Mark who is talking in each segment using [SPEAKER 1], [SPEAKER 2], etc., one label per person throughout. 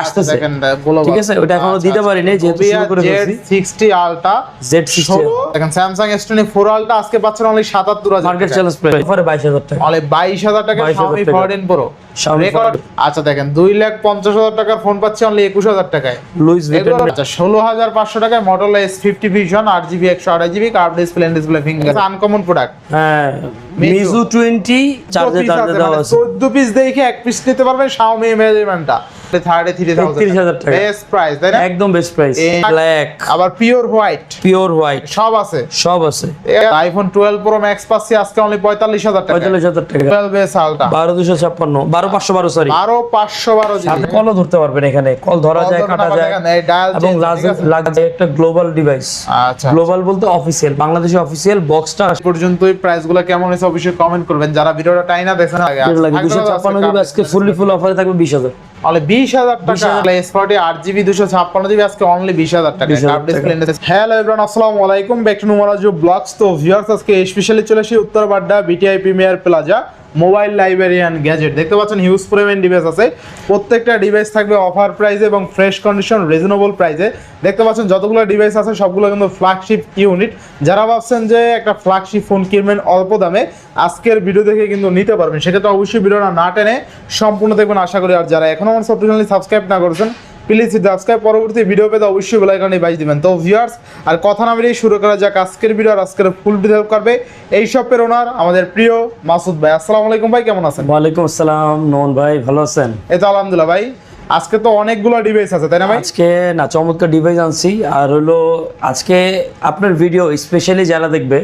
[SPEAKER 1] আসতেছে। ঠিক আছে ওটা এখনও দিতে পারিনি যেহেতু শুরু করে ফেলছি।
[SPEAKER 2] Z60 Ultra
[SPEAKER 1] Z60
[SPEAKER 2] ষোলো দেখেন Samsung S24 Ultra আজকে পাচ্ছেন অনলি 77000
[SPEAKER 1] মার্কেট চ্যালেঞ্জ প্রাইস অফারে 22000 টাকা।
[SPEAKER 2] অনলি 22000 টাকা Xiaomi
[SPEAKER 1] টাকা।
[SPEAKER 2] 14 Pro আচ্ছা দেখেন 2 লাখ 50000 টাকার ফোন পাচ্ছি অনলি 21000 টাকায়।
[SPEAKER 1] লুইস ভিটন
[SPEAKER 2] এগুলো আচ্ছা 16500 টাকায় Motorola S50 Vision 8GB 128GB curve display display finger uncommon product
[SPEAKER 1] হ্যাঁ মিজু 20 চার্জে চার্জে দেওয়া আছে।
[SPEAKER 2] 14 পিস দেখে এক পিস নিতে পারবেন Xiaomi মেজারমেন্টটা 33000
[SPEAKER 1] 33,000 টাকা।
[SPEAKER 2] বেস্ট প্রাইস তাই না?
[SPEAKER 1] একদম বেস্ট প্রাইস ব্ল্যাক
[SPEAKER 2] আবার পিওর হোয়াইট
[SPEAKER 1] পিওর হোয়াইট
[SPEAKER 2] সব আছে।
[SPEAKER 1] সব আছে।
[SPEAKER 2] আইফোন 12 প্রো ম্যাক্স পাচ্ছি আজকে অনলি 45000 টাকা।
[SPEAKER 1] 45000 টাকা
[SPEAKER 2] 12 এস আলটা
[SPEAKER 1] 12256 12512 সরি
[SPEAKER 2] 12 512
[SPEAKER 1] আপনি
[SPEAKER 2] জিবি।
[SPEAKER 1] কলও ধরতে পারবেন এখানে। কল ধরা যায় কাটা যায়। এবং লাগে একটা গ্লোবাল ডিভাইস
[SPEAKER 2] আচ্ছা
[SPEAKER 1] গ্লোবাল বলতে অফিসিয়াল বাংলাদেশি অফিসিয়াল বক্সটা
[SPEAKER 2] আজ পর্যন্তই প্রাইসগুলো কেমন হয়েছে অবশ্যই কমেন্ট করবেন। যারা ভিডিওটা টাইনা দেখেন আগে
[SPEAKER 1] লাগে 256 জিবি আজকে ফুললি ফুল অফারে থাকবে 20000
[SPEAKER 2] অনলি 20000 টাকা। S40 8GB 256 জিবি আজকে অনলি 20000 টাকা।
[SPEAKER 1] 20,000
[SPEAKER 2] কার্ভ ডিসপ্লে হ্যালো এভরিওয়ান আসসালামু আলাইকুম। ব্যাক টু নুমারাজু ব্লগস তো ভিউয়ার্স আজকে স্পেশালি চলে আসি Uttar Badda BTI premier plaza mobile librarian gadget. দেখতে পাচ্ছেন হিউজ পরিমাণ ডিভাইস আছে। প্রত্যেকটা ডিভাইস থাকবে অফার প্রাইসে এবং ফ্রেশ কন্ডিশন রিজনেবল প্রাইসে দেখতে পাচ্ছেন যতগুলো ডিভাইস আছে, সবগুলো কিন্তু ফ্ল্যাগশিপ ইউনিট যারা ভাবছেন যে একটা ফ্ল্যাগশিপ ফোন কিনবেন অল্প দামে, আজকের ভিডিও দেখে কিন্তু নিতে পারবেন। সেক্ষেত্রে অবশ্যই ভিডিওটা না টেনে সম্পূর্ণ দেখবেন। আশা করি আর যারা এখনও আমার সব সাবস্ক্রাইব না করেছেন প্লিজ সাবস্ক্রাইব পরবর্তী ভিডিও পেতে অবশ্যই বেল আইকনে বাজ দিবেন। তো ভিউয়ার্স আর কথা না বেরিয়ে শুরু করা যাক আজকের ভিডিও আর আজকের ফুল ডিটেল করবে এই শপের ওনার আমাদের প্রিয় মাসুদ ভাই। আসসালামু আলাইকুম ভাই কেমন আছেন?
[SPEAKER 1] ওয়ালাইকুম আসসালাম নন ভাই ভালো আছেন?
[SPEAKER 2] এই তো আলহামদুলিল্লাহ ভাই আজকে তো অনেকগুলো ডিভাইস আছে তাই না ভাই?
[SPEAKER 1] আজকে না চমৎকার ডিভাইস আনছি। আর হলো আজকে আপনার ভিডিও স্পেশালি যারা দেখবে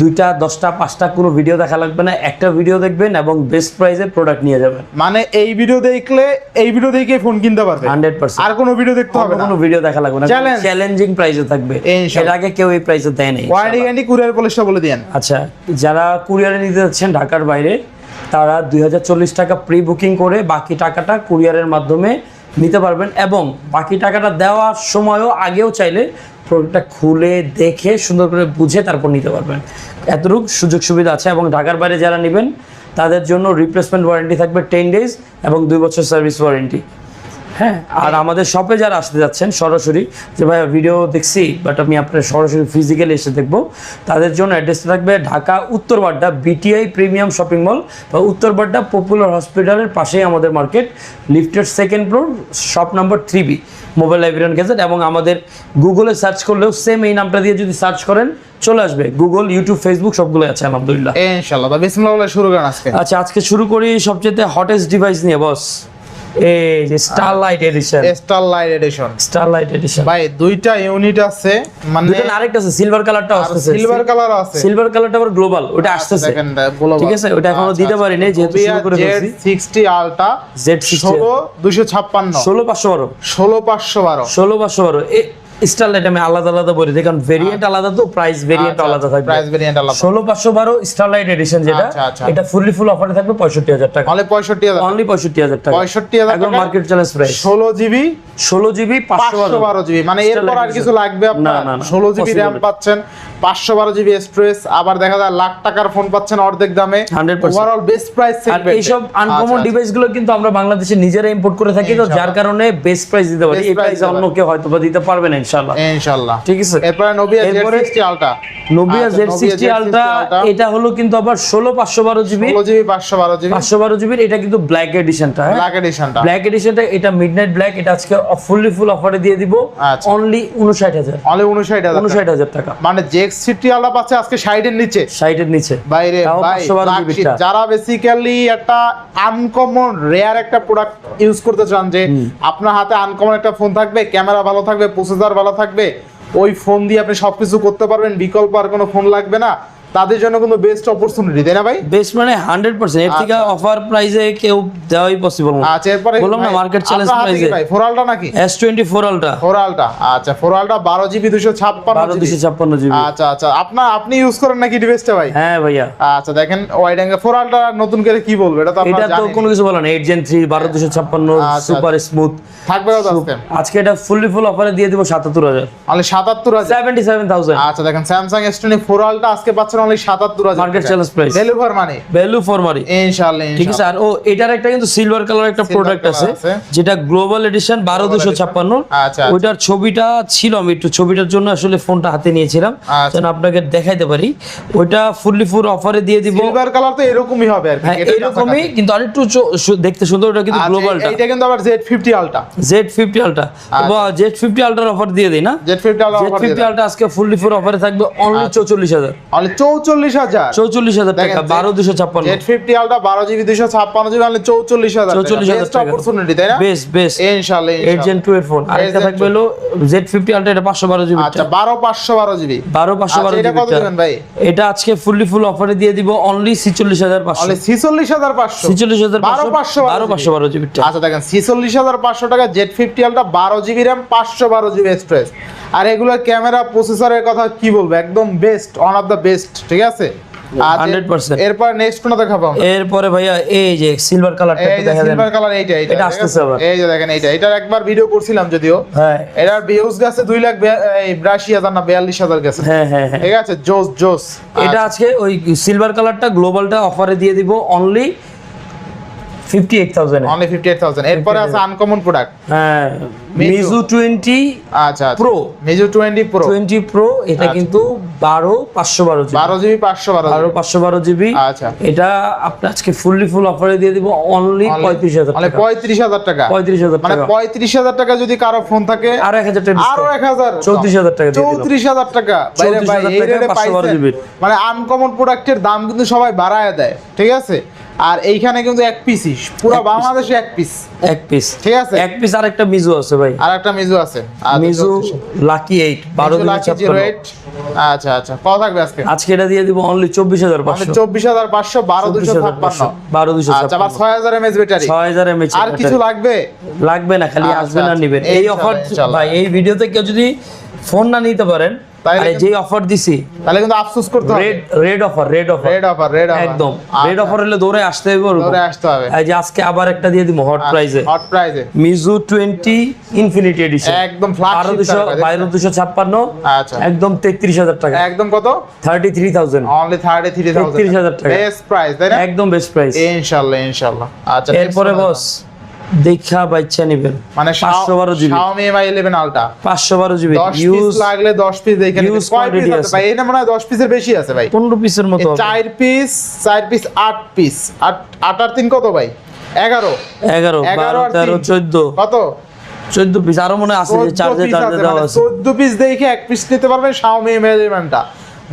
[SPEAKER 1] দুইটা দশটা পাঁচটা কোনো ভিডিও দেখা লাগবে না। একটা ভিডিও দেখবেন এবং বেস্ট প্রাইসে প্রোডাক্ট নিয়ে যাবেন।
[SPEAKER 2] মানে এই ভিডিও দেখলে এই ভিডিও দেখে ফোন কিনতে পারবে।
[SPEAKER 1] হান্ড্রেড পার্সেন্ট
[SPEAKER 2] আর কোনো ভিডিও দেখতে হবে না।
[SPEAKER 1] কোনো ভিডিও দেখা লাগবে না। চ্যালেঞ্জিং প্রাইসে থাকবে। এর আগে কেউ এই প্রাইসে দেয় নেই
[SPEAKER 2] ওয়ারেন্টি গ্যারান্টি কুরিয়ার পলিশটা বলে দিয়েন?
[SPEAKER 1] আচ্ছা যারা কুরিয়ারে নিতে যাচ্ছেন ঢাকার বাইরে তারা দুই হাজার চল্লিশ টাকা প্রি বুকিং করে বাকি টাকাটা কুরিয়ারের মাধ্যমে নিতে পারবেন এবং বাকি টাকাটা দেওয়ার সময়ও আগেও চাইলে প্রোডাক্টটা খুলে দেখে সুন্দর করে বুঝে তারপর নিতে পারবেন। এতটুকু সুযোগ সুবিধা আছে এবং ঢাকার বাইরে যারা নেবেন, তাদের জন্য রিপ্লেসমেন্ট ওয়ারেন্টি থাকবে টেন ডেজ এবং দুই বছর সার্ভিস ওয়ারেন্টি হ্যাঁ আর আমাদের শপে যারা আসতে যাচ্ছেন সরাসরি যে ভাই ভিডিও দেখছি বাট আমি আপনার সরাসরি ফিজিক্যালি এসে দেখব তাদের জন্য অ্যাড্রেসটা থাকবে ঢাকা উত্তর Badda BTI premium shopping mall বা উত্তর বাড্ডা পপুলার হসপিটালের পাশেই আমাদের মার্কেট লিফটের second floor shop number three B mobile librarian gadget এবং আমাদের গুগলে সার্চ করলেও সেম এই নামটা দিয়ে যদি সার্চ করেন চলে আসবে। গুগল ইউটিউব ফেসবুক সবগুলো আছে আলহামদুলিল্লাহ।
[SPEAKER 2] ইনশাআল্লাহ বিসমিল্লাহ শুরু করেন আজকে।
[SPEAKER 1] আচ্ছা আজকে শুরু করি সবচেয়ে হটেস্ট ডিভাইস নিয়ে বস এই যে স্টারলাইট সিলভার কালারটা
[SPEAKER 2] সিলভার কালার আছে
[SPEAKER 1] সিলভার কালারটা গ্লোবাল ঠিক আছে এখনও দিতে পারি নাই যেহেতু শুরু করে ফেলছি।
[SPEAKER 2] 60 আলটা Z16 256
[SPEAKER 1] 16512 16512 16512 স্টার লাইটে আলাদা আলাদা ভেরিয়েন্ট আচ্ছা। আলাদা তো প্রাইস আচ্ছা, ভেরিয়েন্ট আলাদা থাকবে।
[SPEAKER 2] প্রাইস ভেরিয়েন্ট আলাদা।
[SPEAKER 1] 16512 লাইট এডিশন যেটা
[SPEAKER 2] আচ্ছা,
[SPEAKER 1] এটা ফুললি ফুল অফারে থাকবে 65000 টাকা।
[SPEAKER 2] অনলি 65000
[SPEAKER 1] অনলি 65000 টাকা।
[SPEAKER 2] 65000 টাকা?
[SPEAKER 1] Market challenge price
[SPEAKER 2] 16 GB
[SPEAKER 1] 16 GB
[SPEAKER 2] 512 GB মানে এরপর আর কিছু লাগবে আপনার? 16 জিবি র‍্যাম পাচ্ছেন 512 জিবি স্টোরেজ আবার দেখা যায় লাখ টাকার ফোন পাচ্ছেন অর্ধেক দামে। ওভারঅল বেস্ট প্রাইস
[SPEAKER 1] এইসব আনকমন ডিভাইসগুলো কিন্তু আমরা বাংলাদেশে নিজেরা ইম্পোর্ট করে থাকি তো যার কারণে বেস্ট প্রাইস দিতে পারি। এই প্রাইস অন্য কেউ হয়তো দিতে পারবে না ইনশাআল্লাহ।
[SPEAKER 2] ইনশাআল্লাহ।
[SPEAKER 1] ঠিক আছে?
[SPEAKER 2] এরপরে Nubia Z60 ultra
[SPEAKER 1] Nubia Z
[SPEAKER 2] Nubia
[SPEAKER 1] sixty
[SPEAKER 2] Z60
[SPEAKER 1] ultra এটা হলো কিন্তু আবার ষোলো পাঁচশো বারো জিবি।
[SPEAKER 2] 16 GB 512 GB.
[SPEAKER 1] পাঁচশো বারো এটা কিন্তু ব্ল্যাক এডিশনটা
[SPEAKER 2] ব্ল্যাক এডিশনটা
[SPEAKER 1] ব্ল্যাক এডিশনটা এটা মিডনাইট ব্ল্যাক এটা আজকে ফুললি ফুল অফারে দিয়ে দিব।
[SPEAKER 2] আচ্ছা।
[SPEAKER 1] অনলি উনষাট হাজার।
[SPEAKER 2] অনলি 59000
[SPEAKER 1] উনষাট হাজার টাকা।
[SPEAKER 2] মানে Z60 আলটা পাচ্ছে আজকে 60 এর নিচে
[SPEAKER 1] নিচে।
[SPEAKER 2] বাইরে ভাই
[SPEAKER 1] 512
[SPEAKER 2] flagship,
[SPEAKER 1] জিবিটা।
[SPEAKER 2] যারা বেসিক্যালি একটা আনকমন রেয়ার একটা প্রোডাক্ট ইউজ করতে চান যে আপনার হাতে আনকমন একটা ফোন থাকবে ক্যামেরা ভালো থাকবে প্রসেসর ভালো থাকবে। ওই ফোন দিয়ে আপনি সবকিছু করতে পারবেন, বিকল্প আর কোনো ফোন লাগবে না। তাদের জন্য কিন্তু বেস্ট অপরচুনিটি তাই না ভাই?
[SPEAKER 1] বেস্ট মানে হান্ড্রেড পার্সেন্ট এর থেকে অফার প্রাইসে কেউ দেওয়াই পসিবল না।
[SPEAKER 2] আচ্ছা এরপরে
[SPEAKER 1] বললাম না মার্কেট চ্যালেঞ্জ প্রাইসে
[SPEAKER 2] ভাই ফোরালটা নাকি?
[SPEAKER 1] এস টোয়েন্টি ফোর
[SPEAKER 2] ফোরালটা আচ্ছা ফোরালটা বারো জিবি দুশো ছাপ্পান্ন
[SPEAKER 1] বারো দুশো ছাপ্পান্ন জিবি।
[SPEAKER 2] আচ্ছা আচ্ছা আপনার আপনি ইউজ করেন নাকি ডিভাইসটা ভাই?
[SPEAKER 1] হ্যাঁ ভাইয়া।
[SPEAKER 2] আচ্ছা দেখেন ওয়াইড অ্যাঙ্গেল ফোরালটা নতুন করে কি বলব এটা তো
[SPEAKER 1] এটা তো কোনো কিছু বলে না এইট জেন থ্রি বারো দুশো ছাপ্পান্ন
[SPEAKER 2] আচ্ছা,
[SPEAKER 1] সুপার স্মুথ
[SPEAKER 2] থাকবে কত আজকে?
[SPEAKER 1] আজকে এটা ফুললি ফুল অফারে দিয়ে দিব সাতাত্তর হাজার।
[SPEAKER 2] অনলি সাতাত্তর হাজার।
[SPEAKER 1] সেভেন্টি সেভেন থাউজেন্ড
[SPEAKER 2] আচ্ছা দেখেন Samsung S twenty four ultra আজকে পাচ্ছেন পাচ্ছেন অনলি সাতাত্তর হাজার
[SPEAKER 1] Market challenge
[SPEAKER 2] value for money
[SPEAKER 1] value for money
[SPEAKER 2] ইনশাআল্লাহ
[SPEAKER 1] ঠিক আছে আর ও এটার একটা কিন্তু সিলভার কালার একটা প্রোডাক্ট আছে
[SPEAKER 2] আছে।
[SPEAKER 1] যেটা গ্লোবাল এডিশন বারো দুশো ছাপ্পান্ন।
[SPEAKER 2] আচ্ছা,
[SPEAKER 1] ওইটার ছবিটা ছিল আমি একটু ছবিটার জন্য আসলে ফোনটা হাতে নিয়েছিলাম।
[SPEAKER 2] আচ্ছা।
[SPEAKER 1] যেন আপনাকে দেখাইতে পারি। ওইটা ফুললি ফুল অফারে দিয়ে দিব।
[SPEAKER 2] সিলভার কালার তো এরকমই হবে আর কি
[SPEAKER 1] হ্যাঁ এরকমই কিন্তু আরেকটু দেখতে সুন্দর ওটা কিন্তু
[SPEAKER 2] আচ্ছা,
[SPEAKER 1] গ্লোবালটা
[SPEAKER 2] আবার আলটা
[SPEAKER 1] বা আলটার অফার দিয়ে দিই না?
[SPEAKER 2] আলটা
[SPEAKER 1] আজকে ফুললি ফুল অফারে থাকবে অনলি
[SPEAKER 2] আচ্ছা। অনলি চৌচল্লিশ হাজার।
[SPEAKER 1] চৌচল্লিশ হাজার টাকা বারো দুশো ছাপ্পান্ন।
[SPEAKER 2] জেড ফিফটি আলটা বারো জিবি দুশো ছাপ্পান্ন জিবি অনলি চৌচল্লিশ হাজার
[SPEAKER 1] 44,000 টাকা।
[SPEAKER 2] অপরচুনিটি তাই না?
[SPEAKER 1] বেশ বেশ
[SPEAKER 2] ইনশাআল্লাহ
[SPEAKER 1] এইট জেন টু এর ফোন আরেকটা
[SPEAKER 2] Gen
[SPEAKER 1] থাকবে হলো জেড ফিফটি আলটা এটা পাঁচশো বারো জিবি
[SPEAKER 2] আচ্ছা বারো পাঁচশো বারো জিবি।
[SPEAKER 1] বারো পাঁচশো বারো
[SPEAKER 2] এটা কত দেবেন ভাই?
[SPEAKER 1] এটা আজকে ফুললি ফুল অফারে দিয়ে দিব অনলি ছিচল্লিশ হাজার পাঁচশো।
[SPEAKER 2] ছিচল্লিশ হাজার পাঁচশো।
[SPEAKER 1] ছিচল্লিশ হাজার
[SPEAKER 2] বারো পাঁচশো
[SPEAKER 1] বারো পাঁচশো বারো জিবি
[SPEAKER 2] আচ্ছা দেখেন ছিচল্লিশ হাজার পাঁচশো টাকা জেড ফিফটি আলটা বারো জিবি র্যাম পাঁচশো বারো জিবি এক্সপ্রেস আর এগুলোর ক্যামেরা প্রসেসরের কথা কি বলব? একদম best one of the best ঠিক আছে?
[SPEAKER 1] 100%
[SPEAKER 2] এরপর নেক্সট কোনটা দেখাবো?
[SPEAKER 1] এরপরে ভাইয়া এই যে সিলভার কালারটা দেখা
[SPEAKER 2] সিলভার কালার এইটা এইটা
[SPEAKER 1] এটা আসতেছে আবার।
[SPEAKER 2] এই যে দেখেন এইটা। এটার একবার ভিডিও করছিলাম যদিও।
[SPEAKER 1] হ্যাঁ।
[SPEAKER 2] এটার ভিউজ গেছে দুই লাখ বিয়া- এই বিরাশি হাজার না বিয়াল্লিশ হাজার গেছে।
[SPEAKER 1] হ্যাঁ হ্যাঁ হ্যাঁ।
[SPEAKER 2] ঠিক আছে? জোস জোস।
[SPEAKER 1] এটা আজকে ওই সিলভার কালারটা গ্লোবালটা অফারে দিয়ে দিব only
[SPEAKER 2] only fifty eight thousand এরপরে আছে আনকমন প্রোডাক্ট
[SPEAKER 1] হ্যাঁ মিজু
[SPEAKER 2] আচ্ছা
[SPEAKER 1] Pro।
[SPEAKER 2] Meizu twenty pro
[SPEAKER 1] twenty pro এটা
[SPEAKER 2] আচ্ছা।
[SPEAKER 1] কিন্তু জিবি।
[SPEAKER 2] GB
[SPEAKER 1] GB.
[SPEAKER 2] আচ্ছা।
[SPEAKER 1] এটা আপনি আজকে ফুললি ফুল অফারে দিয়ে দিব অনলি পঁয়ত্রিশ হাজার
[SPEAKER 2] মানে
[SPEAKER 1] টাকা।
[SPEAKER 2] মানে যদি কারও ফোন থাকে
[SPEAKER 1] আরও এক হাজার টাকা আরও টাকা দিয়ে দিলাম।
[SPEAKER 2] চৌত্রিশ হাজার টাকা। বাইরে
[SPEAKER 1] 34,000
[SPEAKER 2] এই রেটে
[SPEAKER 1] 512
[SPEAKER 2] মানে আনকমন প্রোডাক্টের দাম কিন্তু সবাই বাড়ায় দেয়। ঠিক আছে? আর এইখানে কিন্তু এক পিসই পুরো বাংলাদেশে এক পিস
[SPEAKER 1] এক পিস
[SPEAKER 2] ঠিক আছে?
[SPEAKER 1] এক পিস আর একটা মিজু আছে ভাই।
[SPEAKER 2] আর একটা মিজু আছে। আচ্ছা,
[SPEAKER 1] মিজু লাকি এইট বারো দিন
[SPEAKER 2] জিরো আচ্ছা আচ্ছা কত থাকবে আজকে?
[SPEAKER 1] আজকে এটা দিয়ে দিব অনলি চব্বিশ হাজার
[SPEAKER 2] মানে
[SPEAKER 1] পাঁচশো
[SPEAKER 2] চব্বিশ হাজার পাঁচশো বারো দুশো ছাপ্পান্ন।
[SPEAKER 1] বারো দুশো
[SPEAKER 2] আচ্ছা আবার ছয় হাজার এমএচ ব্যাটারি
[SPEAKER 1] ছয় হাজার এমএচ
[SPEAKER 2] আর কিছু লাগবে?
[SPEAKER 1] লাগবে না খালি
[SPEAKER 2] আচ্ছা,
[SPEAKER 1] আসবেন আর
[SPEAKER 2] আচ্ছা।
[SPEAKER 1] নিবেন। এই অফার। ভাই এই ভিডিওতে কেউ যদি ফোন না নিতে পারেন তাহলে যেই অফার দিছি
[SPEAKER 2] তাহলে কিন্তু আফসোস করতে হবে।
[SPEAKER 1] Red red offer red offer
[SPEAKER 2] red offer red offer
[SPEAKER 1] একদম। রেড অফার হলে দৌড়ে আসতে হবে।
[SPEAKER 2] ধরে আসতে হবে।
[SPEAKER 1] এই যে আজকে আবার একটা দিয়ে দিব হট প্রাইজে
[SPEAKER 2] হট প্রাইজে
[SPEAKER 1] মিজু টোয়েন্টি ইনফিনিটি এডিশন
[SPEAKER 2] একদম ফ্ল্যাগশিপ
[SPEAKER 1] দুশো বাইরো দুশো ছাপ্পান্ন।
[SPEAKER 2] আচ্ছা।
[SPEAKER 1] একদম তেত্রিশ হাজার টাকা।
[SPEAKER 2] একদম কত?
[SPEAKER 1] Thirty three thousand
[SPEAKER 2] only thirty three
[SPEAKER 1] 33,000 টাকা।
[SPEAKER 2] বেস্ট প্রাইস তাই না?
[SPEAKER 1] একদম বেস্ট প্রাইস
[SPEAKER 2] ইনশাল্লাহ ইনশাল্লাহ। আচ্ছা
[SPEAKER 1] এরপরে বস দেখা বাচ্চা নিবেন।
[SPEAKER 2] মানে
[SPEAKER 1] জিবি।
[SPEAKER 2] Xiaomi Mi 11 Ultra
[SPEAKER 1] পাঁচশো বারো জিবি।
[SPEAKER 2] 10 পিস লাগলে 10 পিস দেখে নিতে
[SPEAKER 1] use
[SPEAKER 2] কয় পিস আছে। ভাই? এটা মনে হয় 10 পিসের বেশি আছে ভাই।
[SPEAKER 1] পনেরো পিসের মতো হবে।
[SPEAKER 2] 4 পিস 4 পিস 8 পিস 8 8 আর 3 কত ভাই? 11
[SPEAKER 1] এগারো
[SPEAKER 2] 11
[SPEAKER 1] বারো
[SPEAKER 2] আর
[SPEAKER 1] তেরো
[SPEAKER 2] তিন।
[SPEAKER 1] চোদ্দ।
[SPEAKER 2] কত?
[SPEAKER 1] চোদ্দ পিস আরও মনে আছে যে
[SPEAKER 2] 14
[SPEAKER 1] চার্জে চার্জে দেওয়া
[SPEAKER 2] মানে
[SPEAKER 1] আছে।
[SPEAKER 2] 14 পিস দেখে এক পিস নিতে পারবেন Xiaomi Mi 11টা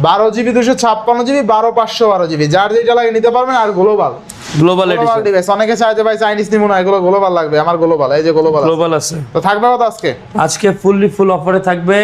[SPEAKER 2] 12 জিবি 256 জিবি 12 512 জিবি। যার যেটা লাগে নিতে পারবেন আর গ্লোবাল।
[SPEAKER 1] গ্লোবাল
[SPEAKER 2] গ্লোবাল ডিভাইস অনেকে চায় যে ভাই চাইনিজ নিব না এগুলো গ্লোবাল লাগবে আমার গ্লোবাল এই যে গ্লোবাল
[SPEAKER 1] গ্লোবাল আছে।
[SPEAKER 2] তো থাকবে কত আজকে?
[SPEAKER 1] আজকে ফুললি ফুল অফারে থাকবে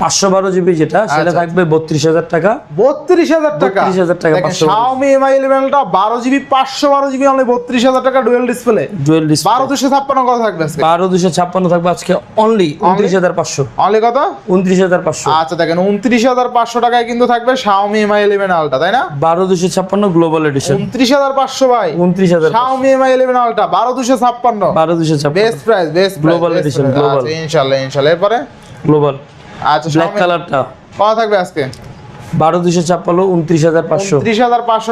[SPEAKER 1] পাঁচশো বারো জিবি যেটা সেটা
[SPEAKER 2] আচ্ছা।
[SPEAKER 1] থাকবে বত্রিশ হাজার টাকা।
[SPEAKER 2] বত্রিশ হাজার টাকা।
[SPEAKER 1] 32,000 টাকা,
[SPEAKER 2] দেখেন
[SPEAKER 1] 512
[SPEAKER 2] Xiaomi Mi 11টা বারো জিবি পাঁচশো বারো জিবি অনলি বত্রিশ হাজার টাকা ডুয়েল ডিসপ্লে
[SPEAKER 1] ডুয়েল
[SPEAKER 2] বারো দুশো ছাপ্পান্ন কত থাকবে আজকে?
[SPEAKER 1] বারো দুশো ছাপ্পান্ন থাকবে আজকে অনলি উনত্রিশ হাজার পাঁচশো।
[SPEAKER 2] অনলি কত?
[SPEAKER 1] উনত্রিশ হাজার পাঁচশো।
[SPEAKER 2] আচ্ছা দেখেন উনত্রিশ হাজার পাঁচশো টাকায় কিন্তু থাকবে Xiaomi Mi 11 Ultra তাই না?
[SPEAKER 1] বারো দুশো ছাপ্পান্ন গ্লোবাল এডিশন
[SPEAKER 2] উনত্রিশ হাজার পাঁচশো ভাই।
[SPEAKER 1] উনত্রিশ হাজার
[SPEAKER 2] Xiaomi Mi 11 Ultra বারো দুশো ছাপ্পান্ন।
[SPEAKER 1] বারো দুশো ছাপ্পান্ন।
[SPEAKER 2] Best price best
[SPEAKER 1] Global edition, global।
[SPEAKER 2] ইনশাল্লাহ ইনশাল্লাহ। এরপরে?
[SPEAKER 1] গ্লোবাল
[SPEAKER 2] আচ্ছা
[SPEAKER 1] ব্ল্যাক কালারটা
[SPEAKER 2] কত থাকবে আজকে?
[SPEAKER 1] বারো দুশো ছাপ্পান্ন উনত্রিশ হাজার পাঁচশো।
[SPEAKER 2] ত্রিশ হাজার পাঁচশো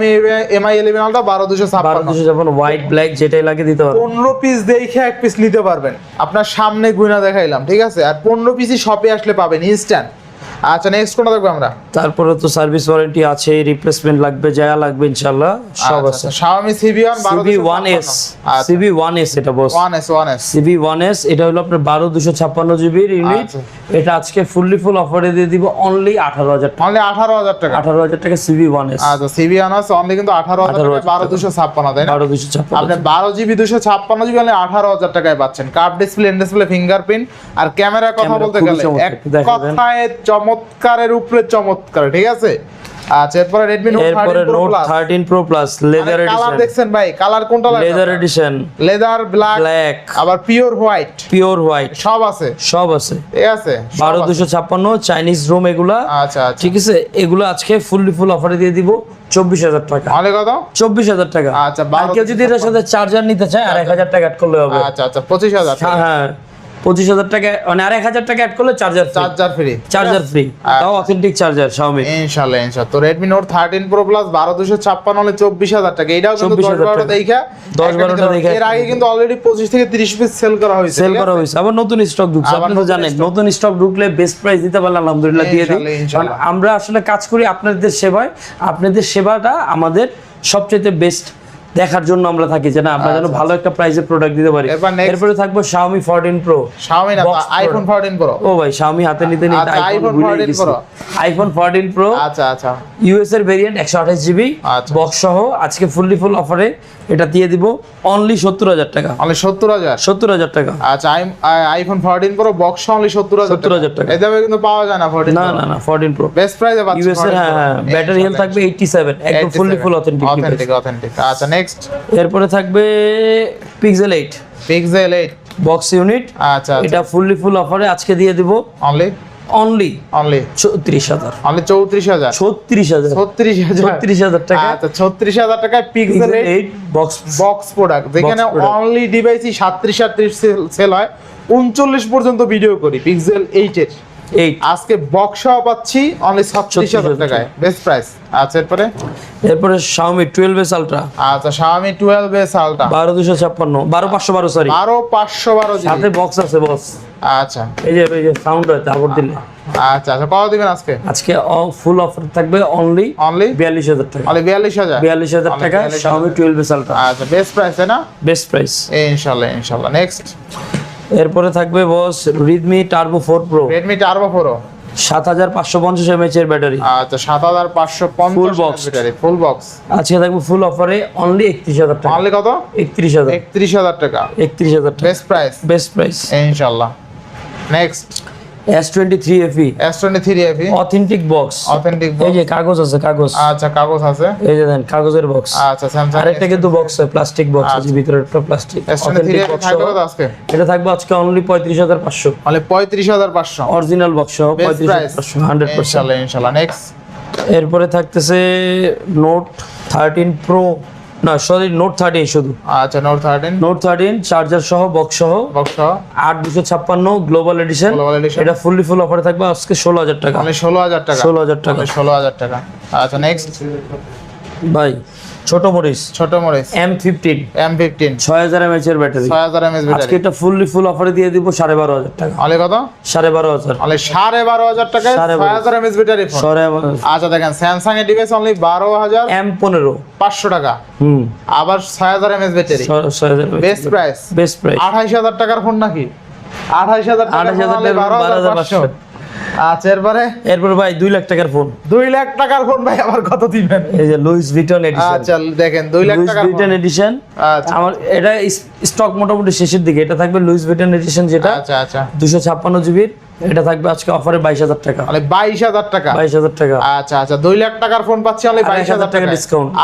[SPEAKER 2] Mi 11 আলটা বারো দুশো
[SPEAKER 1] বারো দুশো ছাপ্পান্ন হোয়াইট ব্ল্যাক যেটাই লাগে দিতে পারবেন
[SPEAKER 2] পনেরো পিস দেখে এক পিস নিতে পারবেন। আপনার সামনে গুইনা দেখাইলাম ঠিক আছে? আর পনেরো পিসই শপে আসলে পাবেন ইনস্ট্যান্ট আচ্ছা নেক্সট কোনটা দেখব আমরা?
[SPEAKER 1] তারপরে তো সার্ভিস ওয়ারেন্টি আছে রিপ্লেসমেন্ট লাগবে যা লাগবে ইনশাল্লাহ সব আছে।
[SPEAKER 2] আচ্ছা, Xiaomi CB1
[SPEAKER 1] CB one S CB one S এটা boss
[SPEAKER 2] one S one S
[SPEAKER 1] CB one S এটা হলো আপনার বারো দুশো ছাপ্পান্ন জিবির ইউনিট
[SPEAKER 2] আচ্ছা।
[SPEAKER 1] এটা আজকে ফুললি ফুল অফারে দিয়ে দিব অনলি আঠারো হাজার টাকা।
[SPEAKER 2] অনলি আঠারো হাজার টাকা।
[SPEAKER 1] আঠারো হাজার টাকা সিবি ওয়ান এস
[SPEAKER 2] আচ্ছা সিবি ওয়ান এস অনলি কিন্তু আঠারো হাজার টাকা
[SPEAKER 1] 18,000
[SPEAKER 2] বারো দুশো ছাপ্পান্ন তাই না?
[SPEAKER 1] বারো দুশো ছাপ্পান্ন।
[SPEAKER 2] আপনি বারো জিবি দুশো ছাপ্পান্ন জিবি অনলি আঠারো হাজার টাকায় পাচ্ছেন। Curve display in display fingerprint আর ক্যামেরার কথা বলতে গেলে এক। কথায় চমৎকারের উপরে চমৎকার ঠিক আছে? আচ্ছা এরপরে note plus
[SPEAKER 1] thirteen pro plus leather
[SPEAKER 2] colour
[SPEAKER 1] edition
[SPEAKER 2] দেখছেন ভাই কালার কোনটা লাগবে?
[SPEAKER 1] Leather edition
[SPEAKER 2] leather black
[SPEAKER 1] black
[SPEAKER 2] আবার পিওর হোয়াইট
[SPEAKER 1] পিওর হোয়াইট
[SPEAKER 2] সব আছে?
[SPEAKER 1] সব আছে।
[SPEAKER 2] ঠিক আছে সব
[SPEAKER 1] বারো
[SPEAKER 2] আছে।
[SPEAKER 1] দুশো ছাপ্পান্ন চাইনিজ রোম এগুলা।
[SPEAKER 2] আচ্ছা আচ্ছা।
[SPEAKER 1] ঠিক আছে এগুলো আজকে ফুললি ফুল অফারে দিয়ে দিব চব্বিশ হাজার টাকা।
[SPEAKER 2] অনেক কত?
[SPEAKER 1] চব্বিশ হাজার টাকা।
[SPEAKER 2] আচ্ছা,
[SPEAKER 1] আর কেউ যদি এটার সাথে চার্জার নিতে চায় আর এক হাজার টাকা করলে হবে।
[SPEAKER 2] আচ্ছা আচ্ছা পঁচিশ হাজার।
[SPEAKER 1] হ্যাঁ হ্যাঁ। পঁচিশ হাজার টাকা মানে আর এক হাজার টাকা অ্যাড করলে charger
[SPEAKER 2] charger free
[SPEAKER 1] charger free তাও অথেন্টিক চার্জার শাওমি
[SPEAKER 2] ইনশাল্লাহ ইনশাল্লাহ তো থার্টিন প্রো প্লাস বারো দুশো ছাপ্পান্ন হলে চব্বিশ হাজার টাকা। এটাও কিন্তু দশ
[SPEAKER 1] 24,000
[SPEAKER 2] বারোটা দেখা।
[SPEAKER 1] 10 12টা
[SPEAKER 2] নিতে এর আগে কিন্তু অলরেডি পঁচিশ থেকে তিরিশ পিস সেল করা হয়েছে
[SPEAKER 1] সেল করা হয়েছে। আবার নতুন স্টক ঢুকছে।
[SPEAKER 2] আবার
[SPEAKER 1] আপনি তো জানেন নতুন স্টক ঢুকলে বেস্ট প্রাইস দিতে পারলে আলহামদুলিল্লাহ দিয়ে দিই। আমরা আসলে কাজ করি আপনাদের সেবায়। আপনাদের সেবাটা আমাদের সবচেয়ে বেস্ট দেখার জন্য আমরা থাকি যে না আমরা যেন ভালো একটা প্রাইসে প্রোডাক্ট দিতে পারি।
[SPEAKER 2] আচ্ছা, এরপর
[SPEAKER 1] থাকব Xiaomi 14 Pro
[SPEAKER 2] Xiaomi না আইফোন ফোরটিন প্রো
[SPEAKER 1] ও ভাই Xiaomi হাতে নিতে নিতে
[SPEAKER 2] আচ্ছা,
[SPEAKER 1] আইফোন
[SPEAKER 2] iPhone 14
[SPEAKER 1] গেছি।
[SPEAKER 2] Pro।
[SPEAKER 1] আইফোন 14 Pro
[SPEAKER 2] আচ্ছা আচ্ছা।
[SPEAKER 1] ইউএস এর ভেরিয়েন্ট একশো আঠাশ জিবি
[SPEAKER 2] আচ্ছা।
[SPEAKER 1] বক্স সহ আজকে ফুললি ফুল অফারে এটা দিয়ে দিব অনলি সত্তর হাজার টাকা।
[SPEAKER 2] অনলি সত্তর হাজার?
[SPEAKER 1] সত্তর হাজার টাকা।
[SPEAKER 2] আচ্ছা iPhone fourteen pro box only সত্তর হাজার
[SPEAKER 1] 70,000 টাকা।
[SPEAKER 2] এই দামে কিন্তু পাওয়া যায় না ফোরটিন
[SPEAKER 1] না না না ফোরটিন প্রো
[SPEAKER 2] বেস্ট প্রাইসে পাচ্ছি
[SPEAKER 1] ইউএস এর হ্যাঁ হ্যাঁ ব্যাটারি হেলথ থাকবে এইটটি সেভেন একদম fully full authentic
[SPEAKER 2] authentic authentic আচ্ছা নেক্সট
[SPEAKER 1] এরপরে থাকবে Pixel eight
[SPEAKER 2] Pixel 8
[SPEAKER 1] box unit
[SPEAKER 2] আচ্ছা
[SPEAKER 1] এটা ফুললি ফুল অফারে আজকে দিয়ে দিব।
[SPEAKER 2] অনলি
[SPEAKER 1] অনলি
[SPEAKER 2] অনলি
[SPEAKER 1] চৌত্রিশ হাজার।
[SPEAKER 2] অনলি চৌত্রিশ হাজার।
[SPEAKER 1] ছত্রিশ হাজার।
[SPEAKER 2] ছত্রিশ হাজার।
[SPEAKER 1] ছত্রিশ হাজার টাকা।
[SPEAKER 2] আচ্ছা ছত্রিশ হাজার টাকায় Pixel
[SPEAKER 1] eight box
[SPEAKER 2] box product যেখানে অনলি ডিভাইসই সাতত্রিশ সাতত্রিশ সেল হয়। উনচল্লিশ পর্যন্ত ভিডিও করি পিক্সেল এইটের
[SPEAKER 1] এইট
[SPEAKER 2] আজকে বক্স পাচ্ছি অনলি ছত্রিশ হাজার
[SPEAKER 1] 36,000
[SPEAKER 2] টাকায়। বেস্ট প্রাইস আচ্ছা এরপরে?
[SPEAKER 1] এরপরে Xiaomi টুয়েলভ এস আলট্রা
[SPEAKER 2] আচ্ছা Xiaomi 12 এস আলট্রা
[SPEAKER 1] বারো দুশো ছাপ্পান্ন বারো পাঁচশো বারো সরি
[SPEAKER 2] বারো পাঁচশো বারো
[SPEAKER 1] সাথে বক্স আছে বস
[SPEAKER 2] আচ্ছা।
[SPEAKER 1] এই যে এই যে সাউন্ড হয় তারপর দিলে।
[SPEAKER 2] আচ্ছা আচ্ছা কত দিবেন আজকে?
[SPEAKER 1] আজকে ফুল অফার থাকবে অনলি
[SPEAKER 2] অনলি
[SPEAKER 1] বিয়াল্লিশ হাজার টাকা।
[SPEAKER 2] অনলি বিয়াল্লিশ হাজার?
[SPEAKER 1] বিয়াল্লিশ হাজার
[SPEAKER 2] Only
[SPEAKER 1] টাকা
[SPEAKER 2] 42,000
[SPEAKER 1] Xiaomi টুয়েলভ এস আলট্রা
[SPEAKER 2] আচ্ছা বেস্ট প্রাইস তাই না?
[SPEAKER 1] বেস্ট প্রাইস
[SPEAKER 2] ইনশাল্লাহ ইনশাল্লাহ। নেক্সট
[SPEAKER 1] এরপরে থাকবে boss Redmi turbo four pro
[SPEAKER 2] Redmi turbo pro
[SPEAKER 1] সাত হাজার পাঁচশো পঞ্চাশ এমএচ এর ব্যাটারি
[SPEAKER 2] আচ্ছা সাত হাজার পাঁচশো পঞ্চাশ
[SPEAKER 1] box।
[SPEAKER 2] ব্যাটারি ফুল বক্স
[SPEAKER 1] আচ্ছা থাকবে ফুল অফারে অনলি একত্রিশ হাজার টাকা।
[SPEAKER 2] অনলি কত?
[SPEAKER 1] একত্রিশ হাজার।
[SPEAKER 2] একত্রিশ হাজার টাকা।
[SPEAKER 1] একত্রিশ হাজার টাকা।
[SPEAKER 2] বেস্ট প্রাইস
[SPEAKER 1] বেস্ট প্রাইস
[SPEAKER 2] ইনশাল্লাহ। নেক্সট
[SPEAKER 1] অথেন্টিক বক্স
[SPEAKER 2] অথেন্টিক
[SPEAKER 1] এই যে কাগজ আছে কাগজ।
[SPEAKER 2] আচ্ছা কাগজ আছে।
[SPEAKER 1] এই যে দেন কাগজের বক্স
[SPEAKER 2] আচ্ছা স্যামসাং
[SPEAKER 1] আরেকটা কিন্তু বক্স প্লাস্টিক বক্স আছে ভিতরে একটা প্লাস্টিক
[SPEAKER 2] থাকবে আজকে?
[SPEAKER 1] এটা থাকবে অনলি অরিজিনাল বক্স
[SPEAKER 2] নেক্সট
[SPEAKER 1] এরপরে থাকতেছে নোট থার্টিন প্রো না সরি নোট থার্টিন শুধু।
[SPEAKER 2] আচ্ছা note thirteen
[SPEAKER 1] note thirteen charger সহ বক্স সহ।
[SPEAKER 2] বক্স
[SPEAKER 1] আট দুশো ছাপ্পান্ন গ্লোবাল এডিশন। এটা ফুললি ফুল অফারে থাকবে আজকে ষোলো হাজার টাকা।
[SPEAKER 2] অনলি ষোলো হাজার টাকা।
[SPEAKER 1] ষোলো হাজার টাকা।
[SPEAKER 2] ষোলো হাজার টাকা। আচ্ছা নেক্সট
[SPEAKER 1] ভাই ছোট মরিচ?
[SPEAKER 2] ছোট মরিচ।
[SPEAKER 1] এম ফিফটিন
[SPEAKER 2] এম ফিফটিন
[SPEAKER 1] ছয় হাজার এমএচ এর ব্যাটারি
[SPEAKER 2] ছয় হাজার
[SPEAKER 1] আজকে
[SPEAKER 2] ব্যাটারি
[SPEAKER 1] এটা ফুললি ফুল অফারে দিয়ে দিব সাড়ে বারো হাজার টাকা।
[SPEAKER 2] অনলি কত?
[SPEAKER 1] সাড়ে বারো হাজার।
[SPEAKER 2] অনলি সাড়ে বারো হাজার
[SPEAKER 1] সাড়ে
[SPEAKER 2] ছয়। হাজার। এমএস ব্যাটারি ফোন
[SPEAKER 1] সাড়ে
[SPEAKER 2] আচ্ছা দেখেন স্যামসাং এর ডিভাইস অনলি বারো হাজার
[SPEAKER 1] এম পনেরো।
[SPEAKER 2] পাঁচশো টাকা।
[SPEAKER 1] হুম।
[SPEAKER 2] আবার ছয় হাজার এমএস ব্যাটারি
[SPEAKER 1] হাজার
[SPEAKER 2] বেস্ট প্রাইস
[SPEAKER 1] বেস্ট প্রাইস
[SPEAKER 2] আঠাইশ হাজার টাকার ফোন নাকি? আঠাইশ হাজার
[SPEAKER 1] আঠাশ হাজার
[SPEAKER 2] only
[SPEAKER 1] টাকা
[SPEAKER 2] বারো হাজার
[SPEAKER 1] হাজার
[SPEAKER 2] পাঁচশো। আচ্ছা এরপরে?
[SPEAKER 1] এরপর ভাই দুই লাখ টাকার ফোন
[SPEAKER 2] দুই লাখ টাকার ফোন ভাই আবার কত দিবেন?
[SPEAKER 1] এই যে লুইস ভিটন এডিশন
[SPEAKER 2] আচ্ছা দেখেন দুই লাখ টাকার
[SPEAKER 1] ভিটন এডিশন
[SPEAKER 2] আচ্ছা।
[SPEAKER 1] আমার এটা স্টক মোটামুটি শেষের দিকে। এটা থাকবে লুইস ভিটন এডিশন যেটা।
[SPEAKER 2] আচ্ছা আচ্ছা।
[SPEAKER 1] দুশো ছাপ্পান্ন জিবির এটা থাকবে আজকে অফারে বাইশ হাজার টাকা।
[SPEAKER 2] মানে বাইশ হাজার টাকা।
[SPEAKER 1] বাইশ হাজার টাকা।
[SPEAKER 2] আচ্ছা আচ্ছা দুই লাখ টাকার ফোন পাচ্ছি অনলি বাইশ
[SPEAKER 1] হাজার টাকা
[SPEAKER 2] টাকা